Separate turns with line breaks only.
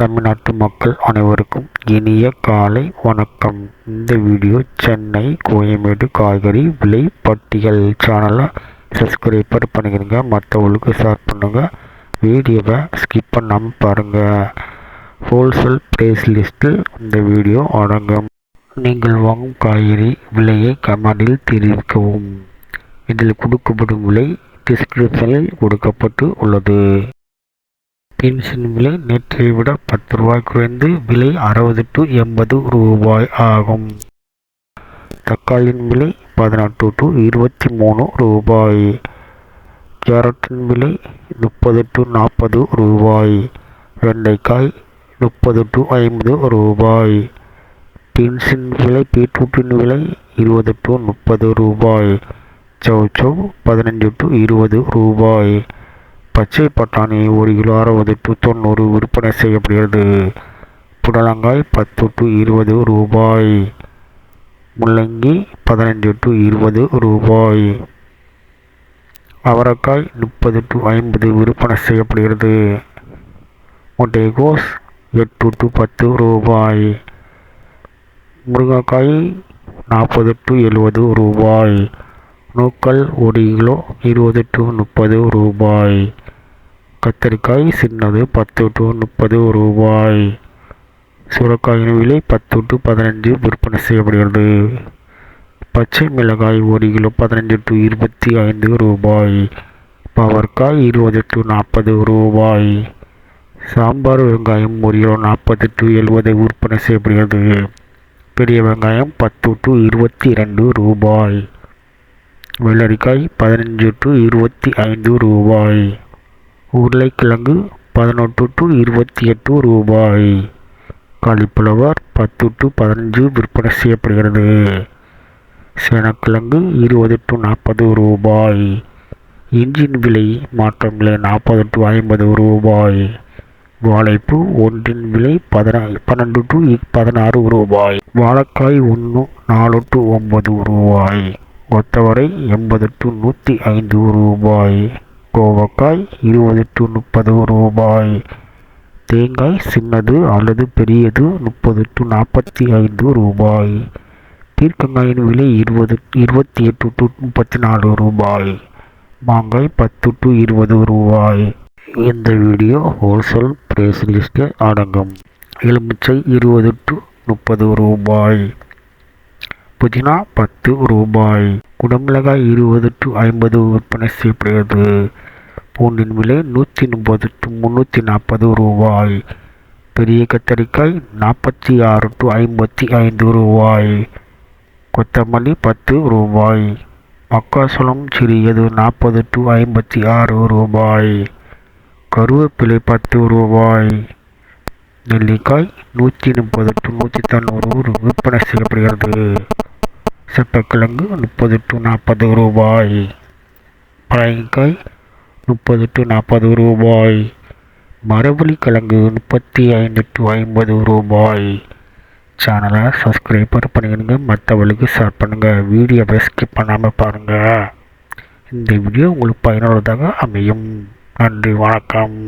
தமிழ்நாட்டு மக்கள் அனைவருக்கும் இனிய காலை வணக்கம். இந்த வீடியோ சென்னை கோயம்பேடு காய்கறி விலை பட்டியல் சேனலை சப்ஸ்கிரைபர் பண்ணிக்கிறீங்க மற்றவங்களுக்கு ஷேர் பண்ணுங்கள் வீடியோவை ஸ்கிப் பண்ணாமல் பாருங்கள் ஹோல்சேல் ப்ரைஸ் லிஸ்ட்டில் இந்த வீடியோ அடங்கும். நீங்கள் வாங்கும் காய்கறி விலையை கமெண்டில் தெரிவிக்கவும். இதில் கொடுக்கப்படும் விலை டிஸ்கிரிப்ஷனில் கொடுக்கப்பட்டு உள்ளது. பீன்ஸின் விலை நேற்றை விட பத்து ரூபாய் குறைந்து விலை அறுபது டு எண்பது ரூபாய் ஆகும். தக்காளியின் விலை பதினெட்டு டு இருபத்தி மூணு ரூபாய். கேரட்டின் விலை முப்பது டு நாற்பது ரூபாய். வெண்டைக்காய் முப்பது டு ஐம்பது ரூபாய். பீன்ஸின் விலை பீட்ரூட்டின் விலை இருபது டு முப்பது ரூபாய். சௌச்சவ் பதினஞ்சு டு இருபது ரூபாய். பச்சை பட்டாணி ஒரு கிலோ அறுபது டு தொண்ணூறு விற்பனை செய்யப்படுகிறது. புடலங்காய் பத்து டு இருபது ரூபாய். முள்ளங்கி பதினைஞ்சு டு இருபது ரூபாய். அவரைக்காய் முப்பது டு ஐம்பது விற்பனை செய்யப்படுகிறது. முட்டைகோஸ் எட்டு டு பத்து ரூபாய். முருங்கைக்காய் நாற்பது டு எழுபது ரூபாய். நூக்கல் ஒரு கிலோ இருபது டு முப்பது ரூபாய். கத்தரிக்காய் சின்னது பத்து டு முப்பது ரூபாய். சுரக்காயின் விலை பத்து டு பதினஞ்சு விற்பனை செய்யப்படுகிறது. பச்சை மிளகாய் ஒரு கிலோ பதினஞ்சு டு இருபத்தி ஐந்து ரூபாய். பவர்காய் இருபது டு நாற்பது ரூபாய். சாம்பார் வெங்காயம் ஒரு கிலோ நாற்பது டு எழுபது விற்பனை செய்யப்படுகிறது. பெரிய வெங்காயம் பத்து டு இருபத்தி ரெண்டு ரூபாய். வெள்ளரிக்காய் பதினஞ்சு டு இருபத்தி ஐந்து ரூபாய். உருளைக்கிழங்கு பதினொன்று டு இருபத்தி எட்டு ரூபாய். காலிஃப்ளவர் பத்து டு பதினஞ்சு விற்பனை செய்யப்படுகிறது. சேனக்கிழங்கு இருபது டு நாற்பது ரூபாய். இன்ஜின் விலை மாற்றமில்லை நாற்பது டு ஐம்பது ரூபாய். வாழைப்பூ ஒன்றின் விலை பதினா பன்னெண்டு டு பதினாறு ரூபாய். வாழைக்காய் ஒன்று நாலு டு ஒன்பது ரூபாய். கொத்தவரை எண்பது டு நூற்றி ஐந்து ரூபாய். கோவக்காய் இருபது டு முப்பது ரூபாய். தேங்காய் சின்னது அல்லது பெரியது முப்பது டு நாற்பத்தி ஐந்து ரூபாய். பீர்க்கங்காயின் விலை இருபது இருபத்தி எட்டு டு முப்பத்தி நாலு ரூபாய். மாங்காய் பத்து டு இருபது ரூபாய். இந்த வீடியோ ஹோல்சேல் பிரைஸ் லிஸ்ட்டு அடங்கும். எலுமிச்சை இருபது டு முப்பது ரூபாய். புதினா பத்து ரூபாய். குடமிளகாய் இருபது டு ஐம்பது விற்பனை செய்யப்படுகிறது. பூண்டின் விலை நூற்றி முப்பது டு முந்நூற்றி நாற்பது ரூபாய். பெரிய கத்தரிக்காய் நாற்பத்தி ஆறு டு ஐம்பத்தி ஐந்து ரூபாய். கொத்தமல்லி பத்து ரூபாய். மக்காசோளம் சிறியது நாற்பது டு ஐம்பத்தி ஆறு ரூபாய். கருவேப்பிலை பத்து ரூபாய். நெல்லிக்காய் நூற்றி முப்பது டு நூற்றி தொண்ணூறு விற்பனை செய்யப்படுகிறது. சட்டக்கிழங்கு முப்பது டு நாற்பது ரூபாய். பழங்காய் முப்பது டு நாற்பது ரூபாய். மரவள்ளி கிழங்கு முப்பத்தி ஐந்து டு ஐம்பது ரூபாய். சேனலை சப்ஸ்கிரைபர் பண்ணிடுங்க மற்றவளுக்கு ஷேர் பண்ணுங்கள் வீடியோவை ஸ்கிப் பண்ணாமல் பாருங்கள் இந்த வீடியோ உங்களுக்கு பயனுள்ளதாக அமையும். நன்றி வணக்கம்.